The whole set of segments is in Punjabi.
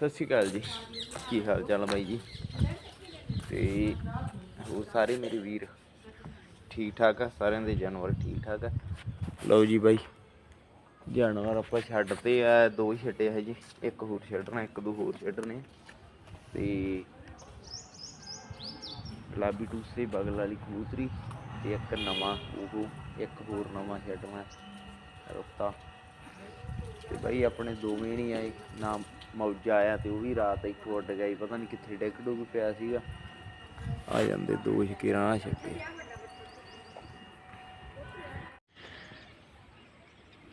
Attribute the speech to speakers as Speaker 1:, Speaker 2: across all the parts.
Speaker 1: ਸਤਿ ਸ਼੍ਰੀ ਅਕਾਲ ਜੀ। ਕੀ ਹਾਲ ਚਾਲ ਬਾਈ ਜੀ? ਤੇ ਹੋਰ ਸਾਰੇ ਮੇਰੇ ਵੀਰ ਠੀਕ ਠਾਕ ਆ? ਸਾਰਿਆਂ ਦੇ ਜਾਨਵਰ ਠੀਕ ਠਾਕ ਆ? ਲਓ ਜੀ ਬਾਈ, ਜਾਨਵਰ ਆਪਾਂ ਛੱਡਤੇ ਆ, ਦੋ ਹੀ ਛੱਡੇ ਹੈ ਜੀ ਇੱਕ ਹੋਰ ਛੱਡਣਾ, ਇੱਕ ਦੋ ਹੋਰ ਛੱਡਣੇ ਤੇ ਗੁਲਾਬੀ ਟੂਸੇ, ਬਗਲ ਵਾਲੀ ਕਬੂਤਰੀ ਤੇ ਇੱਕ ਨਵਾਂ ਉਹ, ਇੱਕ ਹੋਰ ਨਵਾਂ ਛੱਡਣਾ ਰੁੱਤਾ। ਤੇ ਬਾਈ ਆਪਣੇ ਦੋਵੇਂ ਨਹੀਂ ਆਏ, ਨਾ ਮੌਜਾ ਆਇਆ ਤੇ ਉਹ ਵੀ ਰਾਤ ਇੱਥੋਂ ਉੱਡ ਗਿਆ ਪਤਾ ਨਹੀਂ ਕਿੱਥੇ ਡਿੱਗ ਡੁੱਗ ਪਿਆ ਸੀਗਾ। ਆ ਜਾਂਦੇ ਦੋ ਸ਼ਕੀਰਾਂ ਆ ਛੱਡੇ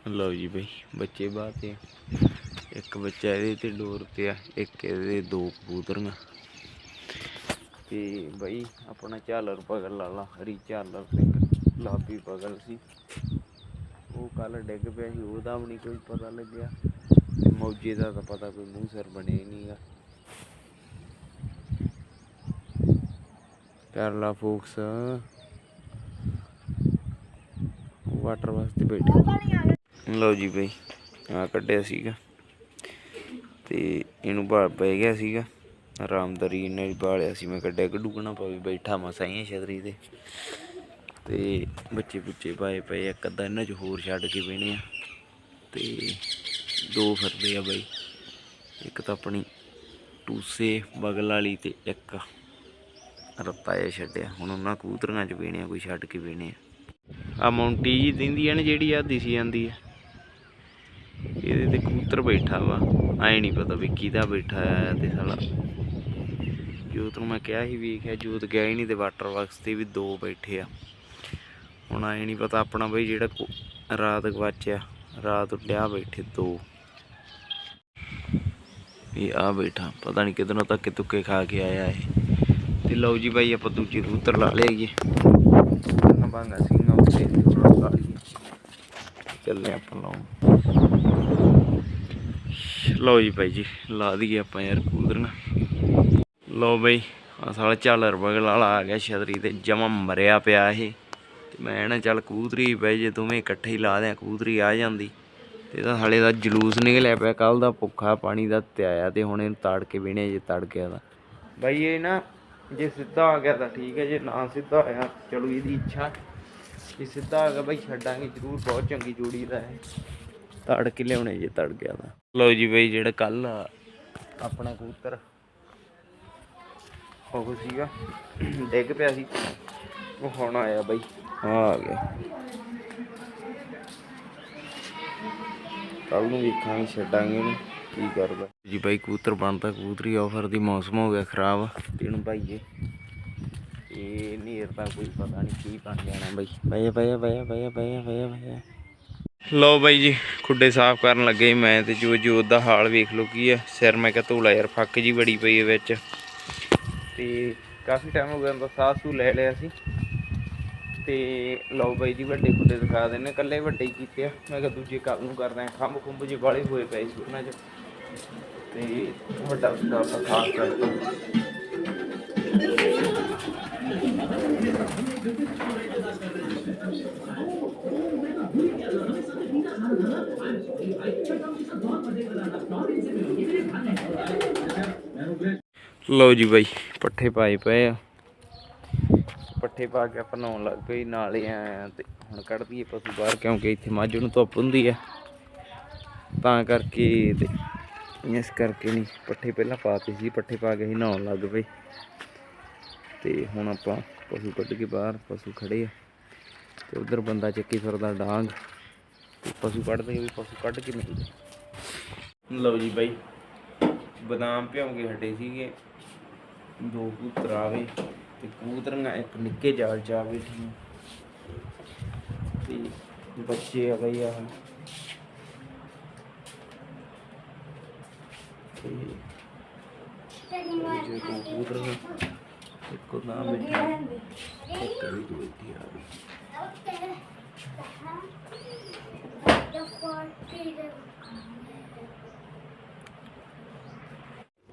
Speaker 1: ਲਓ ਜੀ ਬਈ, ਬੱਚੇ ਬਾਤੇ ਇੱਕ ਬੱਚਾ ਇਹਦੇ ਤੇ ਡੋਰ ਤੇ ਆ, ਇੱਕ ਇਹਦੇ ਦੋ ਕਬੂਤਰੀਆਂ। ਤੇ ਬਈ, ਆਪਣਾ ਝਾਲਰ ਪਗਲ ਲਾ ਲਾ, ਹਰੀ ਝਾਲਰ ਤੇ ਲਾਬੀ ਪਗਲ ਸੀ। ਉਹ ਕੱਲ ਡਿੱਗ ਪਿਆ ਸੀ, ਉਹਦਾ ਵੀ ਨਹੀਂ ਕੋਈ ਪਤਾ ਲੱਗਿਆ। ਤੇ ਮੌਜੇ ਦਾ ਤਾਂ ਪਤਾ ਕੋਈ ਮੂੰਹ ਸਿਰ ਬਣਿਆ ਹੀ ਨਹੀਂਗਾ ਕਰਲਾ ਫੋਕਸ। ਵਾਟਰ ਵਾਸਤੇ ਬੈਠੇ। ਲਓ ਜੀ ਬਈ ਆ ਕੱਢਿਆ ਸੀਗਾ। ਤੇ ਇਹਨੂੰ ਬਾਲ ਪੈ ਗਿਆ ਸੀਗਾ। ਆਰਾਮਦਾਰੀ ਨੇ ਬਾਲਿਆ ਸੀ। ਮੈਂ ਕੱਢਿਆ ਕੱਢੂਗਣਾ ਪਵੇ ਬੈਠਾ ਮਸਾਂ ਹੀ ਛਤਰੀ ਤੇ। ਤੇ ਬੱਚੇ ਬੁੱਚੇ ਪਾਏ ਪਏ ਇੱਕ ਅੱਧਾ ਇਹਨਾਂ ਚ ਹੋਰ ਛੱਡ ਕੇ ਬਹਿਣੇ ਆ। ਤੇ ਦੋ ਫਿਰਦੇ ਆ ਬਾਈ। ਇੱਕ ਤਾਂ ਆਪਣੀ ਟੂਸੇ ਬਗਲ ਵਾਲੀ ਤੇ ਇੱਕ ਰੱਤਾ ਜਿਹਾ ਛੱਡਿਆ। ਹੁਣ ਉਹਨਾਂ ਕਬੂਤਰੀਆਂ ਚ ਬਹਿਣੇ ਆ, ਕੋਈ ਛੱਡ ਕੇ ਬਹਿਣੇ ਆ। ਆ ਮੌਂਟੀ ਜੀ ਦਿੰਦੀ ਆ ਨਾ, ਜਿਹੜੀ ਆ ਦਿਸੀ ਜਾਂਦੀ ਆ। ਇਹਦੇ ਤੇ ਕਬੂਤਰ ਬੈਠਾ ਵਾ। ਐ ਨਹੀਂ ਪਤਾ ਵੀ ਕਿਹਦਾ ਬੈਠਾ ਆ ਤੇ ਸਾਲਾ। ਜੋਤ ਨੂੰ ਮੈਂ ਕਿਹਾ ਸੀ ਵੇਖਿਆ ਜੋਤ ਗਿਆ ਹੀ ਨਹੀਂ ਤੇ ਵਾਟਰ ਵਰਕਸ ਤੇ ਵੀ ਦੋ ਬੈਠੇ ਆ। ਹੁਣ ਐ ਨਹੀਂ ਪਤਾ ਆਪਣਾ ਬਈ ਜਿਹੜਾ ਰਾਤ ਗਵਾਚਿਆ। ਰਾਤ ਉੱਡਿਆ ਬੈਠੇ ਦੋ। ਇਹ ਆ ਬੈਠਾ, ਪਤਾ ਨਹੀਂ ਕਿਧਰੋਂ ਤੱਕ ਤੁੱਕੇ ਖਾ ਕੇ ਆਇਆ ਇਹ। ਤੇ ਲਓ ਜੀ ਬਾਈ, ਆਪਾਂ ਦੂਜੀ ਕਬੂਤਰ ਲਾ ਲਿਆਈਏ ਨਾ ਸਿੰਘਾਂ ਉੱਤੇ ਚੱਲੇ ਆਪਾਂ ਲਾਉਣ। ਲਓ ਜੀ ਬਾਈ ਜੀ, ਲਾ ਦਈਏ ਆਪਾਂ ਯਾਰ ਕਬੂਤਰੀਆਂ ਲਓ ਬਾਈ ਆ ਸਾਲਾ ਝਾਲਰ ਬਗਲ ਵਾਲਾ ਆ ਗਿਆ ਛਤਰੀ ਤੇ, ਜਮਾ ਮਰਿਆ ਪਿਆ ਇਹ। ਤੇ ਮੈਂ ਨਾ ਚੱਲ ਕਬੂਤਰੀ ਪਏ ਜੇ, ਦੋਵੇਂ ਇਕੱਠੇ ਹੀ ਲਾ ਦਿਆਂ ਕਬੂਤਰੀ ਆ ਜਾਂਦੀ। ਤੇ ਇਹਦਾ ਹਲੇ ਦਾ ਜਲੂਸ ਨਿਕਲਿਆ ਪਿਆ ਕੱਲ ਦਾ ਭੁੱਖਾ ਪਾਣੀ ਦਾ ਤੇ ਆਇਆ ਤੇ ਹੁਣ ਇਹਨੂੰ ਤਾੜ ਕੇ ਵਿਹਣੇ ਜੇ ਤੜ ਗਿਆ ਦਾ। ਬਾਈ ਇਹ ਨਾ, ਜੇ ਸਿੱਧਾ ਆ ਗਿਆ ਤਾਂ ਠੀਕ ਹੈ ਜੇ ਨਾ ਸਿੱਧਾ ਆਇਆ ਚਲੋ ਇਹਦੀ ਇੱਛਾ। ਜੇ ਸਿੱਧਾ ਆ ਗਿਆ ਬਾਈ, ਛੱਡਾਂਗੇ ਜ਼ਰੂਰ, ਬਹੁਤ ਚੰਗੀ ਜੋੜੀ ਦਾ ਹੈ ਤੜ ਕੇ ਲਿਆਉਣੇ ਜੇ ਤੜ ਗਿਆ ਦਾ। ਲਓ ਜੀ ਬਾਈ, ਜਿਹੜਾ ਕੱਲ ਆਪਣਾ ਕਬੂਤਰ ਉਹ ਸੀਗਾ, ਡਿੱਗ ਪਿਆ ਸੀ। ਉਹ ਹੁਣ ਆਇਆ ਬਾਈ। ਆ ਗਿਆ ਕੱਲ ਨੂੰ ਵੇਖਾਂਗੇ ਛੱਡਾਂਗੇ ਇਹਨੂੰ ਕੀ ਕਰਦਾ? ਜੀ ਬਾਈ ਕਬੂਤਰ ਬਣਦਾ, ਕਬੂਤਰੀ ਆਫਰ ਦੀ ਮੌਸਮ ਹੋ ਗਿਆ ਖਰਾਬ। ਤੇ ਭਾਈਏ। ਇਹ ਨੀਰ ਦਾ ਕੋਈ ਪਤਾ ਨਹੀਂ ਕੀ ਬਣ ਜਾਣਾ ਬਾਈ ਬਾਈ ਬਾਈ ਬਾਈ ਬਾਈ ਬਾਈ ਬਾਈ ਬਾਈ ਲਓ ਬਾਈ ਜੀ, ਖੁੱਡੇ ਸਾਫ਼ ਕਰਨ ਲੱਗੇ ਮੈਂ ਤੇ ਜੋ ਜੋਤ ਦਾ ਹਾਲ ਵੇਖ ਲੋ ਕੀ ਆ। ਸਿਰ ਮੈਂ ਕਿਹਾ ਧੂਲਾ ਯਾਰ, ਫੱਕ ਜੀ ਬੜੀ ਪਈ ਹੈ ਵਿੱਚ। ਤੇ ਕਾਫੀ ਟਾਈਮ ਹੋ ਗਿਆ ਤਾਂ ਸਾਹ ਸੂ ਲੈ ਲਿਆ ਸੀ। ਤੇ ਲਓ ਬਾਈ ਜੀ ਵੱਡੇ ਖੁੱਡੇ ਦਿਖਾ ਦਿੰਨੇ ਕੱਲੇ ਵੱਡੇ ਹੀ ਕੀਤੇ ਆ। ਮੈਂ ਕਿਹਾ ਦੂਜੇ ਕੱਲ ਨੂੰ ਕਰਦਾ ਖੰਭ ਖੁੰਭ ਜੇ ਵਾਲੇ ਹੋਏ ਪਏ ਸੀ ਉਹਨਾਂ 'ਚ। ਤੇ ਵੱਡਾ ਵੱਡਾ ਆਪਾਂ ਖਾਸ ਲਓ ਜੀ ਬਾਈ, ਪੱਠੇ ਪਾਏ ਪਏ ਆ। ਪੱਠੇ ਪਾ ਕੇ ਆਪਾਂ ਨਹਾਉਣ ਲੱਗ ਪਏ, ਨਾਲ ਹੀ ਆਏ ਆ ਤੇ ਹੁਣ ਕੱਢ ਦਈਏ ਪਸ਼ੂ ਬਾਹਰ, ਕਿਉਂਕਿ ਇੱਥੇ ਮੱਝ ਨੂੰ ਧੁੱਪ ਹੁੰਦੀ ਹੈ ਤਾਂ ਕਰਕੇ ਤੇ ਇਸ ਕਰਕੇ ਨਹੀਂ, ਪੱਠੇ ਪਹਿਲਾਂ ਪਾਤੇ ਸੀ, ਪੱਠੇ ਪਾ ਕੇ ਹੀ ਨਹਾਉਣ ਲੱਗ ਪਏ। ਤੇ ਹੁਣ ਆਪਾਂ ਪਸ਼ੂ ਕੱਢ ਕੇ ਬਾਹਰ, ਪਸ਼ੂ ਖੜੇ ਆ। ਤੇ ਉਧਰ ਬੰਦਾ ਚੱਕੀ ਫਿਰਦਾ ਡਾਂਗ। ਤੇ ਪਸ਼ੂ ਕੱਢਦੇ ਵੀ ਪਸ਼ੂ ਕੱਢ ਕੇ ਮਿਲਦੇ ਲਓ ਜੀ ਬਾਈ, ਬਦਾਮ ਭਿਉਂ ਕੇ ਹਟੇ ਸੀਗੇ। ਦੋ ਕਬੂਤਰ ਆ ਤੇ ਕਬੂਤਰੀਆਂ ਇੱਕ ਨਿੱਕੇ ਜਾਲ ਚ ਆ ਗਏ ਤੇ ਬੱਚੇ ਆ ਗਏ ਆ। ਤੇ ਉਹ ਕਬੂਤਰ ਇੱਕ ਉਹ ਬੈਠੀ ਇੱਕ ਵੀ ਜੋ ਆ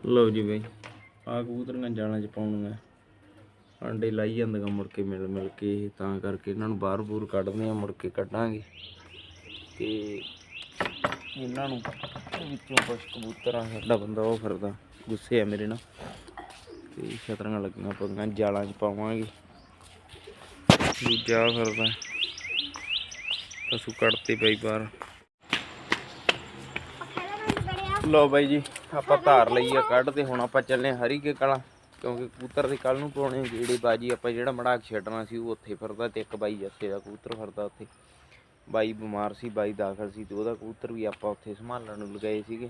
Speaker 1: ਲਓ ਜੀ ਬਈ ਆ ਕਬੂਤਰੀਆਂ ਜਾਲਾਂ ਚ ਪਾਉਣੀਆਂ ਆਂਡੇ ਲਾਈ ਜਾਂਦੀਆਂ ਮੁੜ ਕੇ ਮਿਲ ਮਿਲ ਕੇ ਤਾਂ ਕਰਕੇ ਇਹਨਾਂ ਨੂੰ ਬਾਹਰ ਬੂਰ ਕੱਢਦੇ ਆ ਮੁੜ ਕੇ ਕੱਢਾਂਗੇ। ਤੇ ਇਹਨਾਂ ਨੂੰ ਵਿੱਚੋਂ ਕੁਛ ਕਬੂਤਰ ਆ ਸਾਡਾ ਬੰਦਾ ਉਹ ਫਿਰਦਾ ਗੁੱਸੇ ਆ ਮੇਰੇ ਨਾਲ। ਤੇ ਛਤਰੀਆਂ ਲੱਗੀਆਂ ਪਈਆਂ ਜਾਲਾਂ 'ਚ ਪਾਵਾਂਗੇ। ਦੂਜਾ ਫਿਰਦਾ ਪਸ਼ੂ ਕੱਢਤੇ ਬਈ ਬਾਹਰ। ਲੋ ਬਾਈ ਜੀ ਆਪਾਂ ਧਾਰ ਲਈ ਆ ਕੱਢ ਤੇ ਹੁਣ ਆਪਾਂ ਚੱਲੇ ਹਰੀ ਕੇ ਕਲਾਂ। ਕਿਉਂਕਿ ਕਬੂਤਰ ਦੇ ਕੱਲ ਨੂੰ ਪਾਉਣੇ ਜਿਹੜੇ ਬਾਜੀ ਆਪਾਂ ਜਿਹੜਾ ਮੜਾਕ ਛੱਡਣਾ ਸੀ ਉਹ ਉੱਥੇ ਫਿਰਦਾ ਤੇ ਇੱਕ ਬਾਈ ਜੱਸੇ ਦਾ ਕਬੂਤਰ ਫਿਰਦਾ ਉੱਥੇ। ਬਾਈ ਬਿਮਾਰ ਸੀ, ਬਾਈ ਦਾਖਲ ਸੀ ਤੇ ਉਹਦਾ ਕਬੂਤਰ ਵੀ ਆਪਾਂ ਉੱਥੇ ਸੰਭਾਲਣ ਨੂੰ ਲਗਾਏ ਸੀਗੇ।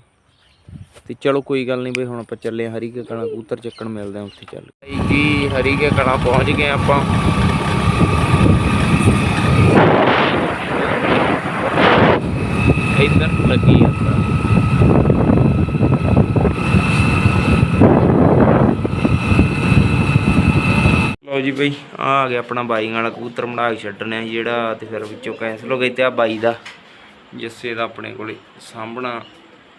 Speaker 1: ਤੇ ਚਲੋ ਕੋਈ ਗੱਲ ਨਹੀਂ ਬਈ, ਹੁਣ ਆਪਾਂ ਚੱਲੇ ਆਂ ਹਰੀ ਕੇ ਕਲਾਂ, ਕਬੂਤਰ ਚੱਕਣ ਮਿਲਦੇ ਆਂ ਉੱਥੇ ਚੱਲ। ਬਾਈ ਜੀ, ਹਰੀ ਕੇ ਕਲਾਂ ਪਹੁੰਚ ਗਏ ਆਪਾਂ। ਇੱਧਰ ਲੱਗੀ ਜਾਂਦਾ ਲਓ ਜੀ ਬਈ ਆ ਆ ਗਿਆ ਆਪਣਾ ਬਾਈ ਵਾਲਾ ਕਬੂਤਰ, ਮੜਾ ਕੇ ਛੱਡਣਿਆ ਜਿਹੜਾ ਤੇ ਫਿਰ ਵਿੱਚੋਂ ਕੈਂਸਲ ਹੋ ਗਿਆ ਤੇ ਆ ਬਾਈ ਦਾ, ਜੱਸੇ ਦਾ ਆਪਣੇ ਕੋਲੇ ਸਾਹਮਣਾ,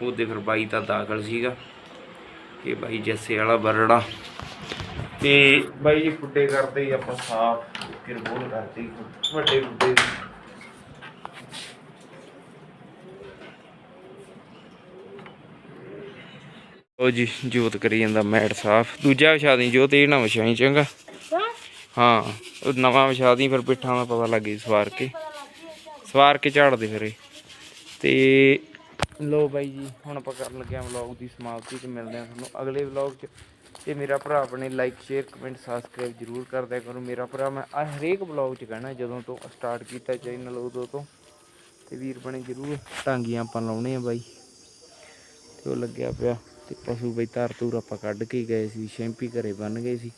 Speaker 1: ਉਹਦੇ ਫਿਰ ਬਾਈ ਦਾ ਦਾਖਲ ਸੀਗਾ ਇਹ ਬਾਈ ਜੱਸੇ ਵਾਲਾ ਬਰੜਾ। ਤੇ ਬਾਈ ਜੀ ਫੁੱਟੇ ਕਰਦੇ ਹੀ ਆਪਾਂ ਸਾਫ਼, ਫਿਰ ਬੋਲ ਕਰਦੇ ਹੀ ਵੱਡੇ ਉਹ ਜੀ, ਜੋਤ ਕਰੀ ਜਾਂਦਾ ਮੈਟ ਸਾਫ਼, ਦੂਜਾ ਵਿਛਾ ਦੀ ਜੋਤ, ਇਹ ਨਾ ਵਿਛਾਈ ਚੰਗਾ। ਹਾਂ, ਉਹ ਨਵਾਂ ਵਿਛਾ ਦੀ, ਫਿਰ ਪਿੱਠਾਂ ਦਾ ਪਤਾ ਲੱਗ ਗਈ ਸਵਾਰ ਕੇ। ਸਵਾਰ ਕੇ ਝਾੜਦੇ ਫਿਰ ਇਹ। ਤੇ ਲੋ ਬਾਈ ਜੀ, ਹੁਣ ਆਪਾਂ ਕਰਨ ਲੱਗੇ ਆ ਵਲੌਗ ਦੀ ਸਮਾਪਤੀ ਤੇ ਮਿਲਦੇ ਆ ਤੁਹਾਨੂੰ ਅਗਲੇ ਵਲੌਗ 'ਚ। ਤੇ ਮੇਰਾ ਭਰਾ ਆਪਣੇ ਲਾਈਕ ਸ਼ੇਅਰ ਕਮੈਂਟ ਸਬਸਕ੍ਰਾਈਬ ਜਰੂਰ ਕਰਦਿਆ ਕਰੋ। ਮੇਰਾ ਭਰਾ ਮੈਂ ਆਹ ਹਰੇਕ ਵਲੌਗ 'ਚ ਕਹਿਣਾ, ਜਦੋਂ ਤੋਂ ਸਟਾਰਟ ਕੀਤਾ ਚੈਨਲ ਉਦੋਂ ਤੋਂ। ਤੇ ਵੀਰ ਬਣੇ ਜਰੂਰ ਟਾਂਗੀਆਂ ਆਪਾਂ ਲਾਉਣੇ ਆ ਬਾਈ। ਤੇ ਉਹ ਲੱਗਿਆ ਪਿਆ, ਤੇ ਪਸ਼ੂ ਬਈ ਧਾਰ ਧੂਰ ਆਪਾਂ ਕੱਢ ਕੇ ਗਏ ਸੀ, ਸ਼ੈਂਪੀ ਘਰੇ ਬੰਨ ਗਏ ਸੀ।